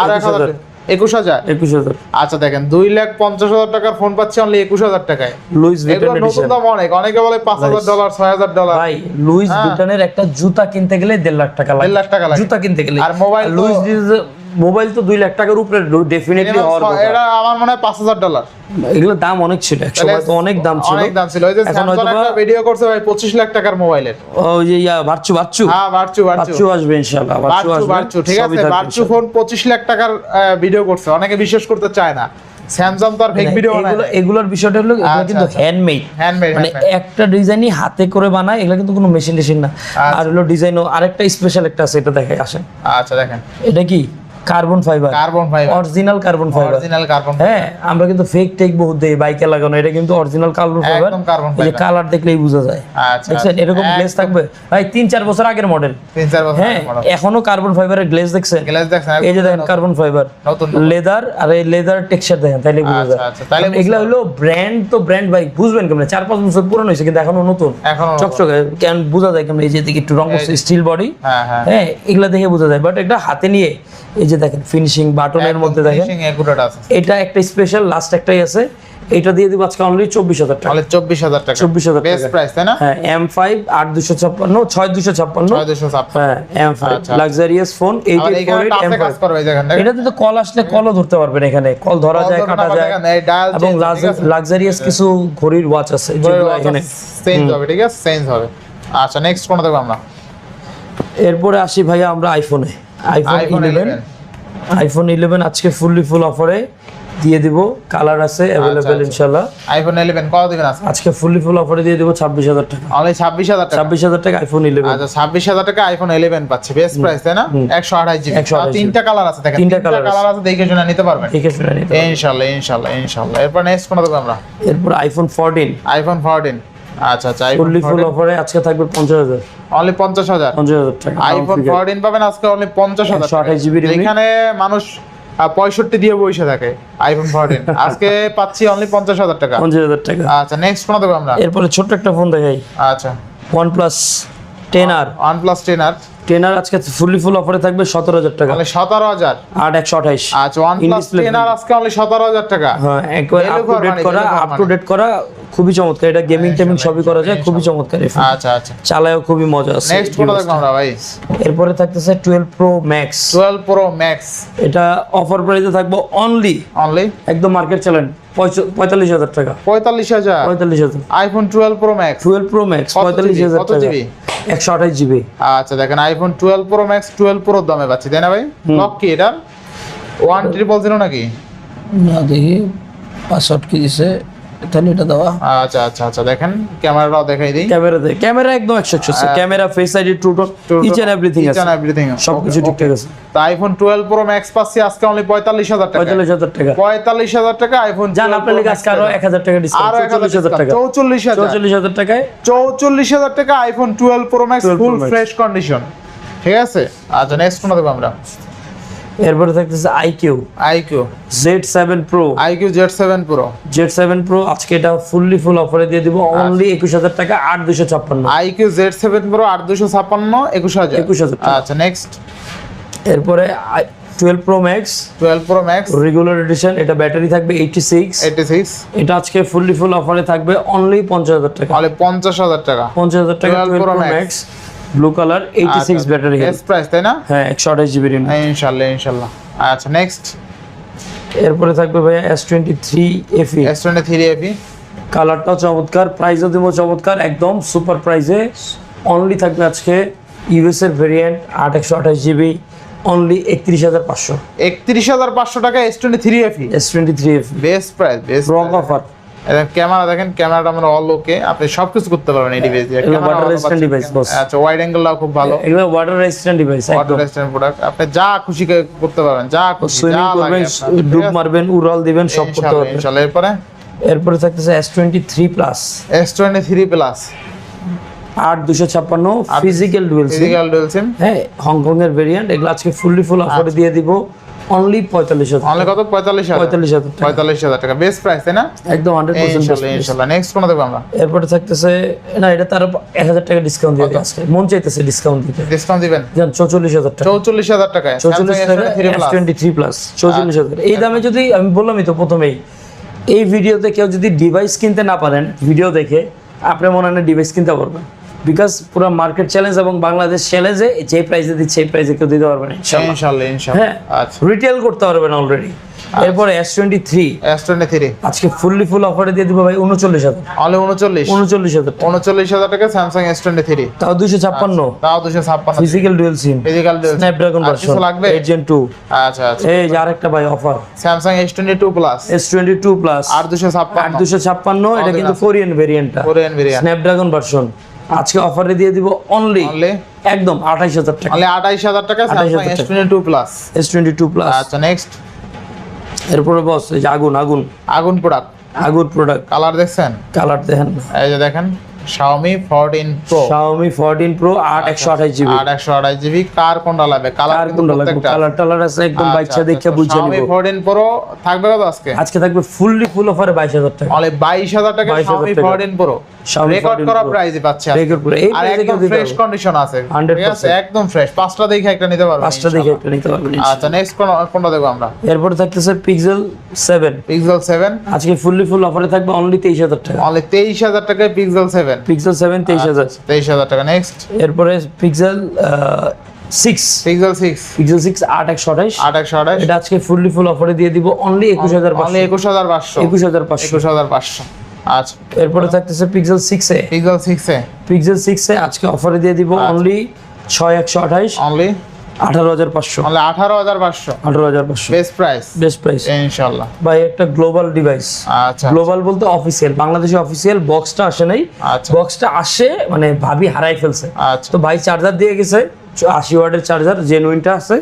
[SPEAKER 2] আর এক
[SPEAKER 1] 21
[SPEAKER 2] হাজার
[SPEAKER 1] হাজার।
[SPEAKER 2] একুশ হাজার?
[SPEAKER 1] একুশ হাজার।
[SPEAKER 2] আচ্ছা দেখেন দুই লাখ পঞ্চাশ হাজার টাকার ফোন পাচ্ছি অনলি একুশ হাজার টাকায়।
[SPEAKER 1] লুইস ভিটন
[SPEAKER 2] নতুন দাম অনেক। অনেকে বলে পাঁচ হাজার ডলার ছয় হাজার ডলার
[SPEAKER 1] ভাই লুইস
[SPEAKER 2] হ্যাঁ।
[SPEAKER 1] ভিটনের একটা জুতা কিনতে গেলে দেড় লাখ টাকা লাগে।
[SPEAKER 2] দেড় লাখ টাকা লাগে।
[SPEAKER 1] জুতা কিনতে গেলে।
[SPEAKER 2] আর মোবাইল
[SPEAKER 1] লুইস মোবাইল তো দুই লাখ টাকার উপরে ডেফিনেটলি হওয়ার কথা।
[SPEAKER 2] এটা আমার মনে হয় পাঁচ হাজার ডলার
[SPEAKER 1] এগুলোর দাম অনেক ছিল তো অনেক দাম ছিল।
[SPEAKER 2] অনেক দাম ছিল। ওই যে
[SPEAKER 1] এখন হয়তো
[SPEAKER 2] ভিডিও করছে ভাই পঁচিশ লাখ টাকার মোবাইলের।
[SPEAKER 1] ওই যে ইয়া
[SPEAKER 2] হ্যাঁ
[SPEAKER 1] আসবে ইনশাআল্লাহ আসবে।
[SPEAKER 2] ঠিক আছে? ফোন পঁচিশ লাখ টাকার ভিডিও করছে। অনেকে বিশ্বাস করতে চায় না। স্যামসাং তো আর ফেক ভিডিও বানায়
[SPEAKER 1] এগুলোর বিষয়টা হলো এগুলো
[SPEAKER 2] আচ্ছা,
[SPEAKER 1] কিন্তু
[SPEAKER 2] আচ্ছা।
[SPEAKER 1] হ্যান্ডমেড মানে একটা ডিজাইনই হাতে করে বানায় এগুলো কিন্তু কোনো মেশিন টেশিন না
[SPEAKER 2] আচ্ছা।
[SPEAKER 1] আর হলো ডিজাইনও আরেকটা স্পেশাল একটা আছে এটা দেখাই আসেন।
[SPEAKER 2] আচ্ছা দেখেন।
[SPEAKER 1] এটা কি? Carbon fibre
[SPEAKER 2] carbon fibre
[SPEAKER 1] original carbon fibre
[SPEAKER 2] original carbon
[SPEAKER 1] হ্যাঁ আমরা কিন্তু ফেক টেক বহুত দেই বাইকে লাগানো এটা কিন্তু অরিজিনাল কার্বন ফাইবার
[SPEAKER 2] একদম carbon
[SPEAKER 1] এই কালার দেখলেই বোঝা যায়।
[SPEAKER 2] আচ্ছা
[SPEAKER 1] দেখছেন? এরকম গ্লেজ থাকবে। ভাই তিন চার বছর আগের মডেল
[SPEAKER 2] তিন চার বছর
[SPEAKER 1] হ্যাঁ এখনও কার্বন ফাইবারের গ্লেজ দেখছেন?
[SPEAKER 2] গ্লাস দেখছেন
[SPEAKER 1] এই যে দেখেন কার্বন ফাইবার লেদার আর এই লেদার টেক্সচার দেখেন তাইলে বোঝা যায়।
[SPEAKER 2] আচ্ছা আচ্ছা তাহলে
[SPEAKER 1] এগুলা হলো ব্র্যান্ড তো ব্র্যান্ড ভাই বুঝবেন কেমন? চার পাঁচ বছর পুরনো হয়েছে কিন্তু এখনও নতুন।
[SPEAKER 2] এখনও
[SPEAKER 1] চকচকে কেন বোঝা যায় কেমন? এই যে দিকে একটু রং স্টিল বডি
[SPEAKER 2] হ্যাঁ হ্যাঁ।
[SPEAKER 1] হ্যাঁ এগুলা দেখে বোঝা যায়। বাট এটা হাতে নিয়ে এই যে দেখেন ফিনিশিং বাটনের মধ্যে দেখেন। এটা একটা স্পেশাল লাস্ট একটাই আছে। এটা দিয়ে দিব আজকে অনলি চব্বিশ হাজার টাকা।
[SPEAKER 2] তাহলে চব্বিশ হাজার টাকা।
[SPEAKER 1] 24,000
[SPEAKER 2] বেস্ট
[SPEAKER 1] টাকা।
[SPEAKER 2] প্রাইস তাই না?
[SPEAKER 1] হ্যাঁ এম ফাইভ আট দুশো ছাপ্পান্ন ছয় দুশো ছাপ্পান্ন। হ্যাঁ M five. Luxurious phone eight. এটাতে তো কল আসলে কলও ধরতে পারবেন এখানে। কল ধরা যায় কাটা যায়। এবং? লাক্সারিয়াস কিছু ঘড়ির ওয়াচ আছে যেগুলো এখানে।
[SPEAKER 2] চেঞ্জ হবে ঠিক আছে? চেঞ্জ হবে। আচ্ছা নেক্সট কোনটা দেখব আমরা।
[SPEAKER 1] এরপরে আসি ভাইয়া আমরা আইফোনে আইফোন ইলেভেন আইফোন ইলেভেন আজকে ফুললি ফুল অফারে দিয়ে দিব কালার আছে অ্যাভেলেবেল
[SPEAKER 2] আচ্ছা।
[SPEAKER 1] ইনশাল্লাহ
[SPEAKER 2] আইফোন ইলেভেন কত দিবেন আজকে?
[SPEAKER 1] আজকে ফুললি ফুল অফারে দিয়ে দিব ছাব্বিশ হাজার টাকা।
[SPEAKER 2] অনলি ছাব্বিশ হাজার টাকা?
[SPEAKER 1] ছাব্বিশ হাজার টাকা আইফোন ইলেভেন
[SPEAKER 2] আচ্ছা ছাব্বিশ হাজার টাকা আইফোন ইলেভেন পাচ্ছে বেস্ট প্রাইস তাই না? একশো আঠাশ জিবি
[SPEAKER 1] 128
[SPEAKER 2] তিনটা কালার আছে দেখেন
[SPEAKER 1] তিনটা
[SPEAKER 2] কালার আছে। দেখে শুনে নিতে পারবেন।
[SPEAKER 1] দেখে শুনে নিতে হবে।
[SPEAKER 2] ইনশাল্লাহ ইনশাল্লাহ ইনশাল্লাহ এরপর নেক্সট কোনটা দেখব আমরা?
[SPEAKER 1] এরপর আইফোন ফোরটিন
[SPEAKER 2] আইফোন ফোরটিন আচ্ছা আচ্ছা
[SPEAKER 1] ফুললি ফুল অফারে আজকে থাকবে পঞ্চাশ হাজার।
[SPEAKER 2] অনলি পঞ্চাশ হাজার?
[SPEAKER 1] পঞ্চাশ হাজার টাকা।
[SPEAKER 2] আইফোন ফোরটিন পাবেন আজকে অনলি পঞ্চাশ হাজার
[SPEAKER 1] 128
[SPEAKER 2] এখানে মানুষ পঁয়ষট্টি দিয়ে বসে থাকে আইফোন ফোরটিন আজকে পাচ্ছি অনলি পঞ্চাশ হাজার টাকা।
[SPEAKER 1] পঞ্চাশ হাজার টাকা।
[SPEAKER 2] আচ্ছা নেক্সট ফোন দেবো আমরা।
[SPEAKER 1] এরপরে ছোট্ট একটা ফোন দেখাই।
[SPEAKER 2] আচ্ছা।
[SPEAKER 1] OnePlus ten R
[SPEAKER 2] OnePlus ten R
[SPEAKER 1] ten R আজকে ফুললি ফুল অফারে থাকবে সতেরো হাজার টাকা।
[SPEAKER 2] সতেরো হাজার।
[SPEAKER 1] আট একশো আঠাইশ।
[SPEAKER 2] আচ্ছা OnePlus
[SPEAKER 1] display
[SPEAKER 2] ten R আজকে অনলি সতেরো হাজার টাকা।
[SPEAKER 1] হ্যাঁ একবার আপ টু ডেট করা
[SPEAKER 2] value for
[SPEAKER 1] up to date করা খুবই চমৎকার। এটা গেমিং টেমিং সবই করা যায় খুবই চমৎকার
[SPEAKER 2] আচ্ছা আচ্ছা।
[SPEAKER 1] চালায়ও খুবই মজা আছে
[SPEAKER 2] নেক্সট কোনটা দেখব আমরা ভাই
[SPEAKER 1] এরপরে থাকতেছে twelve pro max
[SPEAKER 2] twelve pro max
[SPEAKER 1] এটা অফার প্রাইসে থাকব অনলি
[SPEAKER 2] অনলি
[SPEAKER 1] একদম মার্কেট চ্যালেঞ্জ পঁয়তাল্লিশ হাজার টাকা।
[SPEAKER 2] পঁয়তাল্লিশ হাজার।
[SPEAKER 1] পঁয়তাল্লিশ হাজার।
[SPEAKER 2] IPhone twelve pro max
[SPEAKER 1] twelve pro max পঁয়তাল্লিশ হাজার টাকা? একশো আঠাশ জিবি
[SPEAKER 2] আচ্ছা দেখেন iPhone twelve pro max twelve pro দামে পাচ্ছি তাই না ভাই? লক কি এটা ওয়ান ট্রিপল জিরো নাকি?
[SPEAKER 1] না দেখি পাসওয়ার্ড কি দিছে? তাহলে দেওয়া
[SPEAKER 2] আচ্ছা আচ্ছা আচ্ছা দেখেন ক্যামেরাটাও দেখাই দিই।
[SPEAKER 1] ক্যামেরাতে ক্যামেরা একদম একশো একশো camera face ID true tone each and everything আছে।
[SPEAKER 2] এভরিথিং
[SPEAKER 1] সবকিছু ঠিকঠাক আছে।
[SPEAKER 2] তো আইফোন টুয়েলভ প্রো ম্যাক্স পাচ্ছি আজকে অনলি পঁয়তাল্লিশ হাজার টাকা।
[SPEAKER 1] পঁয়তাল্লিশ হাজার টাকা।
[SPEAKER 2] পঁয়তাল্লিশ হাজার টাকা আইফোন
[SPEAKER 1] জান আপনার লিগে আজকে আরও এক হাজার টাকা ডিসকাউন্ট টাকা।
[SPEAKER 2] চৌচল্লিশ হাজার।
[SPEAKER 1] চৌচল্লিশ হাজার টাকায়?
[SPEAKER 2] চৌচল্লিশ হাজার টাকা iPhone twelve pro max
[SPEAKER 1] 12
[SPEAKER 2] full fresh condition ঠিক আছে? আচ্ছা নেক্সট কোনটা দেবো আমরা।
[SPEAKER 1] এরপরে থাকতেছে iQOO
[SPEAKER 2] iQOO
[SPEAKER 1] Z seven pro
[SPEAKER 2] iQOO Z seven pro
[SPEAKER 1] Z seven pro আজকে এটা ফুললি ফুল অফারে দিয়ে দিব অনলি একুশ হাজার টাকা আট দুশো ছাপ্পান্ন।
[SPEAKER 2] আইকিউ জেড সেভেন প্রো আট দুশো ছাপ্পান্ন একুশ হাজার।
[SPEAKER 1] 21,000 টাকা।
[SPEAKER 2] আচ্ছা নেক্সট
[SPEAKER 1] এরপরে twelve pro max
[SPEAKER 2] twelve pro max
[SPEAKER 1] regular edition এটা ব্যাটারি থাকবে এইটি সিক্স
[SPEAKER 2] এইটি সিক্স
[SPEAKER 1] এটা আজকে ফুললি ফুল অফারে থাকবে অনলি পঞ্চাশ হাজার টাকা।
[SPEAKER 2] তাহলে পঞ্চাশ হাজার টাকা।
[SPEAKER 1] পঞ্চাশ হাজার টাকা
[SPEAKER 2] 12
[SPEAKER 1] twelve
[SPEAKER 2] Pro
[SPEAKER 1] pro
[SPEAKER 2] Max।
[SPEAKER 1] Max blue colour eighty six battery
[SPEAKER 2] S price তাই না?
[SPEAKER 1] হ্যাঁ একশো আঠাশ জিবি রিম
[SPEAKER 2] ইনশাল্লাহ ইনশাল্লাহ। আচ্ছা নেক্সট
[SPEAKER 1] এরপরে থাকবে ভাইয়া S twenty three FE
[SPEAKER 2] S twenty three FE
[SPEAKER 1] কালারটাও চমৎকার প্রাইসও দেবো চমৎকার একদম সুপার প্রাইসে অনলি থাকবে আজকে ইউএস এর ভেরিয়েন্ট আট একশো আঠাশ জিবি অনলি একত্রিশ হাজার পাঁচশো।
[SPEAKER 2] একত্রিশ হাজার পাঁচশো টাকা S twenty three FE
[SPEAKER 1] S twenty three FE
[SPEAKER 2] best price best
[SPEAKER 1] রং অফার
[SPEAKER 2] ক্যামেরা দেখেন ক্যামেরাটা আমরা অল ওকে আপনি সবকিছু করতে পারবেন এই ডিভাইস দিয়ে।
[SPEAKER 1] resistant
[SPEAKER 2] পাচ্ছেন।
[SPEAKER 1] device, boss.
[SPEAKER 2] আচ্ছা ওয়াইড অ্যাঙ্গেলটাও খুব ভালো।
[SPEAKER 1] এগুলো water resistant device
[SPEAKER 2] water resistant product আপনি যা খুশি করতে পারবেন যা খুশি যা লাগে
[SPEAKER 1] ডুব মারবেন উড়াল দিবেন সব করতে পারবেন।
[SPEAKER 2] ইনশাআল্লাহ এরপরে?
[SPEAKER 1] এরপরে থাকতেছে S twenty three plus
[SPEAKER 2] S twenty three plus
[SPEAKER 1] আট দুশো ছাপ্পান্ন physical dual
[SPEAKER 2] physical dual SIM
[SPEAKER 1] হ্যাঁ হংকং এর ভেরিয়েন্ট এগুলো আজকে ফুললি ফুল অফারে দিয়ে দিব। অনলি পঁয়তাল্লিশ হাজার
[SPEAKER 2] অনলি কত? পঁয়তাল্লিশ হাজার।
[SPEAKER 1] পঁয়তাল্লিশ হাজার টাকা।
[SPEAKER 2] পঁয়তাল্লিশ হাজার টাকা। বেস্ট প্রাইস তাই না?
[SPEAKER 1] একদম হান্ড্রেড পার্সেন্ট
[SPEAKER 2] ইনশাআল্লাহ নেক্সট কোন দেবো আমরা?
[SPEAKER 1] এরপরে থাকতেছে না এটা তার এক হাজার টাকা ডিসকাউন্ট দিয়ে আজকে। মন চাইতেছে ডিসকাউন্ট দিতে।
[SPEAKER 2] ডিসকাউন্ট দিবেন?
[SPEAKER 1] জান চৌচল্লিশ হাজার টাকা।
[SPEAKER 2] চৌচল্লিশ হাজার
[SPEAKER 1] চৌচল্লিশ টাকা
[SPEAKER 2] S23
[SPEAKER 1] S
[SPEAKER 2] Plus।
[SPEAKER 1] Twenty three plus চৌচল্লিশ হাজার। এই দামে যদি আমি বললামই তো প্রথমেই এই ভিডিওতে কেউ যদি ডিভাইস কিনতে না পারেন ভিডিও দেখে আপনি মনে হয় ডিভাইস কিনতে পারবেন। বিকজ পুরো মার্কেট চ্যালেঞ্জ এবং বাংলাদেশ চ্যালেঞ্জে যে প্রাইসে দিচ্ছে এই প্রাইসে কেউ দিতে পারবে না ইনশাআল্লাহ
[SPEAKER 2] ইনশাআল্লাহ
[SPEAKER 1] হ্যাঁ
[SPEAKER 2] আচ্ছা।
[SPEAKER 1] রিটেল করতে পারবেন অলরেডি এরপরে S twenty three
[SPEAKER 2] S twenty three
[SPEAKER 1] আজকে ফুললি ফুল অফারে দিয়ে দিব ভাই উনচল্লিশ হাজার।
[SPEAKER 2] অনলি উনচল্লিশ?
[SPEAKER 1] উনচল্লিশ হাজার টাকা।
[SPEAKER 2] উনচল্লিশ হাজার টাকা স্যামসাং এস টোয়েন্টি থ্রি
[SPEAKER 1] তাও দুইশো ছাপ্পান্ন।
[SPEAKER 2] তাও দুশো ছাপ্পান্ন।
[SPEAKER 1] Physical dual SIM
[SPEAKER 2] physical
[SPEAKER 1] Snapdragon
[SPEAKER 2] আর কিছু
[SPEAKER 1] ভার্সন
[SPEAKER 2] লাগবে?
[SPEAKER 1] এইট জেন টু
[SPEAKER 2] আচ্ছা আচ্ছা।
[SPEAKER 1] এই যে আরেকটা ভাই offer
[SPEAKER 2] Samsung S twenty two plus
[SPEAKER 1] S twenty two plus
[SPEAKER 2] আর দুশো
[SPEAKER 1] আট
[SPEAKER 2] ছাপ্পান্ন
[SPEAKER 1] দুশো ছাপ্পান্ন এটা কিন্তু কোরিয়ান ভেরিয়েন্টটা
[SPEAKER 2] কোরিয়ান বিরিয়ানি
[SPEAKER 1] স্ন্যাপড্রাগন ভার্সন আজকে অফারে দিয়ে দিব অনলি একদম আঠাইশ হাজার টাকা।
[SPEAKER 2] অনলি টাকা
[SPEAKER 1] 28,000
[SPEAKER 2] Samsung S twenty two plus
[SPEAKER 1] S twenty two plus
[SPEAKER 2] আচ্ছা নেক্সট
[SPEAKER 1] এরপরে বস এই যে আগুন আগুন।
[SPEAKER 2] আগুন প্রোডাক্ট
[SPEAKER 1] আগুন প্রোডাক্ট
[SPEAKER 2] কালার দেখছেন?
[SPEAKER 1] কালার দেখেন।
[SPEAKER 2] এই যে দেখেন Xiaomi 14 Pro
[SPEAKER 1] Xiaomi 14 Pro 8 128 GB
[SPEAKER 2] আর একশো আঠাশ জিবি কার কোনটা লাগবে? কালার
[SPEAKER 1] কোনটা লাগবে? কালার টালার আছে একদম বাচ্চা দেখে বুঝে
[SPEAKER 2] Xiaomi 14 Pro থাকবে কত আজকে?
[SPEAKER 1] আজকে থাকবে ফুললি ফুল অফারে 22000 টাকা।
[SPEAKER 2] বাইশ হাজার টাকা
[SPEAKER 1] 22,000
[SPEAKER 2] Xiaomi
[SPEAKER 1] টাকা।
[SPEAKER 2] 14 Pro রেকর্ড
[SPEAKER 1] 14
[SPEAKER 2] করা
[SPEAKER 1] Pro।
[SPEAKER 2] পাচ্ছে আজকে।
[SPEAKER 1] Record করে। এই
[SPEAKER 2] আর একদম ফ্রেশ কন্ডিশন আছে। ঠিক আছে? একদম ফ্রেশ পাঁচটা দেখে একটা নিতে পারবে
[SPEAKER 1] পাঁচটা দেখে একটা নিতে পারবেন
[SPEAKER 2] আচ্ছা নেক্সট কোন কোনটা দেখব আমরা?
[SPEAKER 1] এরপরে থাকতেছে পিক্সেল 7
[SPEAKER 2] পিক্সেল 7
[SPEAKER 1] আজকে ফুললি ফুল অফারে থাকবে অনলি 23000 টাকা।
[SPEAKER 2] অনলি হাজার টাকায় পিক্সেল 7
[SPEAKER 1] পিক্সেল 7 23000
[SPEAKER 2] তেইশ হাজার। টাকা। নেক্সট
[SPEAKER 1] এরপরে পিক্সেল 6
[SPEAKER 2] পিক্সেল 6
[SPEAKER 1] পিক্সেল 6 8 128
[SPEAKER 2] আট একশো আঠাশ।
[SPEAKER 1] এটা আজকে ফুললি ফুল অফারে দিয়ে দিব অনলি 21500
[SPEAKER 2] অনলি একুশ হাজার পাঁচশো।
[SPEAKER 1] 21500
[SPEAKER 2] একুশ হাজার পাঁচশো। আচ্ছা
[SPEAKER 1] এরপরে থাকতেছে Pixel 6 A.
[SPEAKER 2] Pixel 6 A.
[SPEAKER 1] Pixel 6 A আজকে অফারে দিয়ে দিব অনলি 6128
[SPEAKER 2] অনলি
[SPEAKER 1] 18500
[SPEAKER 2] অনলি আঠারো হাজার পাঁচশো।
[SPEAKER 1] 18500
[SPEAKER 2] বেস্ট প্রাইস
[SPEAKER 1] বেস্ট প্রাইস
[SPEAKER 2] ইনশাল্লাহ।
[SPEAKER 1] ভাই একটা গ্লোবাল ডিভাইস
[SPEAKER 2] আচ্ছা
[SPEAKER 1] গ্লোবাল বলতে অফিসিয়াল বাংলাদেশে অফিসিয়াল বক্সটা আসে নাই।
[SPEAKER 2] আচ্ছা।
[SPEAKER 1] বক্সটা আসে মানে ভাবি হারাই ফেলছে।
[SPEAKER 2] আচ্ছা।
[SPEAKER 1] তো ভাই চার্জার দিয়ে গেছে। আশি ওয়ার্ডের চার্জার জেনুইনটা আছে।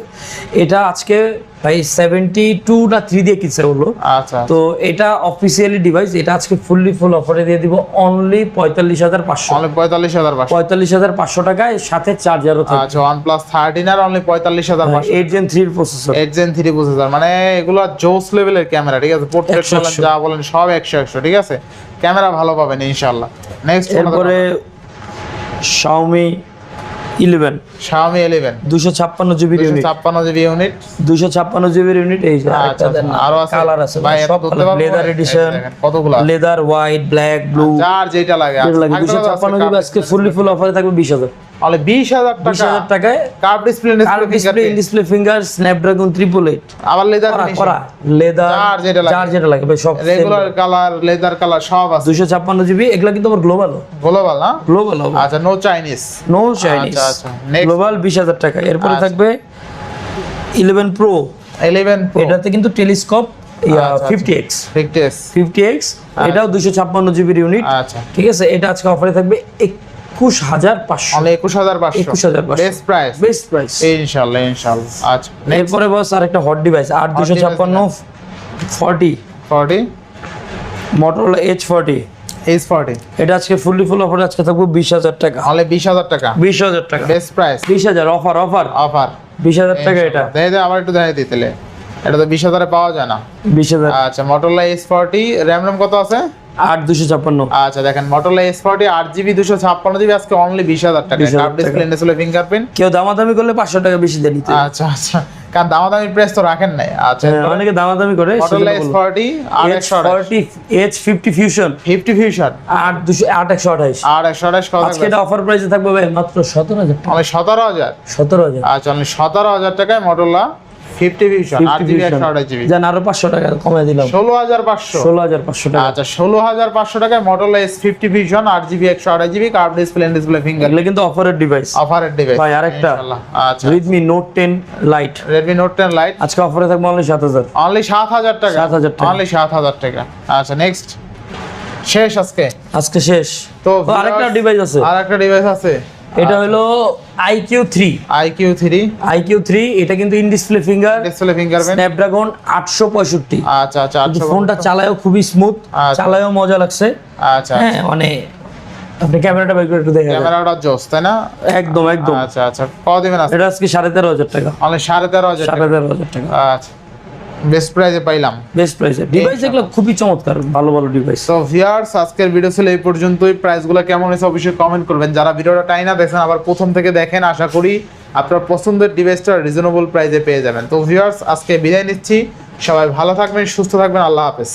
[SPEAKER 1] এটা আজকে ভাই সেভেন্টি টু না থ্রি দিয়ে কিনছে বলল।
[SPEAKER 2] আচ্ছা।
[SPEAKER 1] তো এটা অফিসিয়ালি ডিভাইস এটা আজকে ফুললি ফুল অফারে দিয়ে দিব অনলি পঁয়তাল্লিশ হাজার পাঁচশো।
[SPEAKER 2] পঁয়তাল্লিশ হাজার
[SPEAKER 1] পঁয়তাল্লিশ হাজার পাঁচশো টাকায় সাথে চার্জারও থাকে
[SPEAKER 2] আচ্ছা ওয়ান প্লাস থার্টিন আর অনলি পঁয়তাল্লিশ হাজার
[SPEAKER 1] এইট জেন থ্রির processor
[SPEAKER 2] eight gen three processor মানে এগুলো জোস লেভেলের ক্যামেরা ঠিক আছে? পোর্ট্রেট বলেন যা বলেন সব একশো একশো ঠিক আছে? ক্যামেরা ভালো পাবেন ইনশাল্লাহ নেক্সট
[SPEAKER 1] এরপরে শাওমি ইলেভেন।
[SPEAKER 2] Xiaomi 11
[SPEAKER 1] দুশো ছাপ্পান্ন জিবির ইউনিট
[SPEAKER 2] 256 জিবি ইউনিট
[SPEAKER 1] দুশো ছাপ্পান্ন জিবির ইউনিট এই যে
[SPEAKER 2] আচ্ছা আচ্ছা, আরও আছে।
[SPEAKER 1] কালার আছে।
[SPEAKER 2] ভাই এত ধরতে পারব
[SPEAKER 1] লেদার
[SPEAKER 2] এই
[SPEAKER 1] এডিশন
[SPEAKER 2] দেখেন, কতগুলো আছে।
[SPEAKER 1] লেদার হোয়াইট ব্ল্যাক ব্লু
[SPEAKER 2] যার যেটা লাগে।
[SPEAKER 1] লাগে দুশো ছাপ্পান্ন জিবি আজকে ফুললি ফুল অফারে থাকবে বিশ হাজার।
[SPEAKER 2] হাজার
[SPEAKER 1] বিশ
[SPEAKER 2] টাকা
[SPEAKER 1] হাজার টাকায়
[SPEAKER 2] curve display
[SPEAKER 1] display display finger Snapdragon triple eight
[SPEAKER 2] আবার লেদার
[SPEAKER 1] করা লেদার
[SPEAKER 2] যার যেটা লাগে।
[SPEAKER 1] যার যেটা লাগে সব
[SPEAKER 2] রেগুলার কালার লেদার কালার সব আছে।
[SPEAKER 1] দুশো ছাপ্পান্ন জিবি এগুলা কিন্তু আমার গ্লোবাল
[SPEAKER 2] গ্লোবাল না?
[SPEAKER 1] গ্লোবাল
[SPEAKER 2] আচ্ছা নো চাইনিজ
[SPEAKER 1] নো চাইনিজ
[SPEAKER 2] আচ্ছা, আচ্ছা।
[SPEAKER 1] গ্লোবাল বিশ হাজার টাকা। এরপরে
[SPEAKER 2] আচ্ছা।
[SPEAKER 1] থাকবে ইলেভেন প্রো
[SPEAKER 2] 11 প্রো
[SPEAKER 1] এটাতে কিন্তু টেলিস্কোপ
[SPEAKER 2] আচ্ছা,
[SPEAKER 1] fifty X
[SPEAKER 2] fitness
[SPEAKER 1] fifty X এটাও দুশো ছাপ্পান্ন জিবির ইউনিট
[SPEAKER 2] আচ্ছা।
[SPEAKER 1] ঠিক আছে? এটা আজকে অফারে থাকবে একুশ হাজার পাঁচশো।
[SPEAKER 2] Only 21500
[SPEAKER 1] 21500
[SPEAKER 2] best price
[SPEAKER 1] best price
[SPEAKER 2] ইনশাআল্লাহ ইনশাআল্লাহ আচ্ছা
[SPEAKER 1] এরপরে বস আরেকটা হট ডিভাইস আট দুশো ছাপ্পান্ন forty
[SPEAKER 2] 40
[SPEAKER 1] Motorola H forty
[SPEAKER 2] H 40
[SPEAKER 1] এটা আজকে ফুললি ফুল অফার আজকে থাকবে বিশ হাজার টাকা।
[SPEAKER 2] অনলি 20000 টাকা?
[SPEAKER 1] বিশ হাজার টাকা।
[SPEAKER 2] বেস্ট প্রাইস
[SPEAKER 1] বিশ হাজার অফার অফার
[SPEAKER 2] অফার
[SPEAKER 1] বিশ হাজার টাকা এটা।
[SPEAKER 2] দেয় আবার একটু দেখাই দিতেলে এটা তো 20000 পাওয়া যায় না।
[SPEAKER 1] বিশ হাজার।
[SPEAKER 2] আচ্ছা Motorola S forty RAM RAM কত আছে?
[SPEAKER 1] আট দুশো ছাপ্পান্ন।
[SPEAKER 2] আচ্ছা দেখেন মোটরলা এস ফর্টি আট জিবি দুশো ছাপ্পান্ন জিবি আজকে অনলি বিশ হাজার টাকা। কার্ভ ডিসপ্লে ডিসপ্লে ফিঙ্গারপ্রিন্ট
[SPEAKER 1] কেউ দামাদামি করলে পাঁচশো টাকা বেশি দেয় নিতে
[SPEAKER 2] আচ্ছা আচ্ছা। কারণ দামাদামি প্রেস তো রাখেন নাই। আচ্ছা
[SPEAKER 1] হ্যাঁ, অনেকে দামাদামি করে
[SPEAKER 2] মোটরলা এস ফর্টি আর একশো
[SPEAKER 1] forty H fifty fusion
[SPEAKER 2] fifty fusion
[SPEAKER 1] আট দুশো আট একশো আঠাইশ
[SPEAKER 2] আর একশো আঠাশ
[SPEAKER 1] আজকে এটা অফার প্রাইসে থাকবে ভাই মাত্র সতেরো হাজার
[SPEAKER 2] সতেরো হাজার।
[SPEAKER 1] সতেরো হাজার।
[SPEAKER 2] আচ্ছা অনলি সতেরো হাজার টাকায় মোটরলা ফিফটি
[SPEAKER 1] জান আরও পাঁচশো টাকা কমে দিলাম।
[SPEAKER 2] ষোলো হাজার পাঁচশো।
[SPEAKER 1] ষোলো হাজার পাঁচশো টাকা।
[SPEAKER 2] আচ্ছা ষোলো হাজার পাঁচশো টাকায় মোটরলা এস ফিফটি আট জিবি একশো আঠাশ GB curve display display finger
[SPEAKER 1] এগুলো কিন্তু অফারের ডিভাইস
[SPEAKER 2] অফারের ডিভাইস
[SPEAKER 1] ভাই, আরেকটা।
[SPEAKER 2] আচ্ছা।
[SPEAKER 1] Redmi note ten lite
[SPEAKER 2] Redmi note ten lite
[SPEAKER 1] আজকে অফারে থাকবে অনলি সাত হাজার।
[SPEAKER 2] অনলি সাত হাজার টাকা।
[SPEAKER 1] 7,000 টাকা।
[SPEAKER 2] অনলি সাত হাজার টাকা। আচ্ছা নেক্সট শেষ আজকে।
[SPEAKER 1] আজকে শেষ।
[SPEAKER 2] তো
[SPEAKER 1] আরেকটা ডিভাইস আছে।
[SPEAKER 2] আর একটা ডিভাইস আছে।
[SPEAKER 1] এটা হলো iQOO three
[SPEAKER 2] iQOO three
[SPEAKER 1] iQOO three এটা কিন্তু in display finger
[SPEAKER 2] display fingerprint
[SPEAKER 1] Snapdragon আটশো পঁয়ষট্টি।
[SPEAKER 2] আচ্ছা আচ্ছা
[SPEAKER 1] ফোনটা চালায়ও খুবই স্মুথ
[SPEAKER 2] আচ্ছা।
[SPEAKER 1] চালায়ও মজা লাগছে।
[SPEAKER 2] আচ্ছা।
[SPEAKER 1] হ্যাঁ মানে আপনি ক্যামেরাটা বের করে একটু দেখে
[SPEAKER 2] ক্যামেরাটা জোস তাই না?
[SPEAKER 1] একদম একদম।
[SPEAKER 2] আচ্ছা আচ্ছা। কত দিবেন
[SPEAKER 1] এটা আজকে সাড়ে তেরো হাজার টাকা।
[SPEAKER 2] মানে সাড়ে তেরো হাজার
[SPEAKER 1] সাড়ে তেরো হাজার টাকা।
[SPEAKER 2] আচ্ছা। বেস্ট প্রাইসে পাইলাম।
[SPEAKER 1] বেস্ট প্রাইসে ডিভাইস এগুলো খুবই চমৎকার ভালো ভালো ডিভাইস
[SPEAKER 2] তো ভিউয়ার্স আজকের ভিডিও ছিল এই পর্যন্তই। প্রাইসগুলো কেমন হয়েছে অবশ্যই কমেন্ট করবেন। যারা ভিডিওটা টাই না দেখেন আবার প্রথম থেকে দেখেন আশা করি আপনার পছন্দের ডিভাইসটা রিজনেবল প্রাইসে পেয়ে যাবেন। তো ভিউয়ার্স আজকে বিদায় নিচ্ছি। সবাই ভালো থাকবেন সুস্থ থাকবেন। আল্লাহ হাফেজ।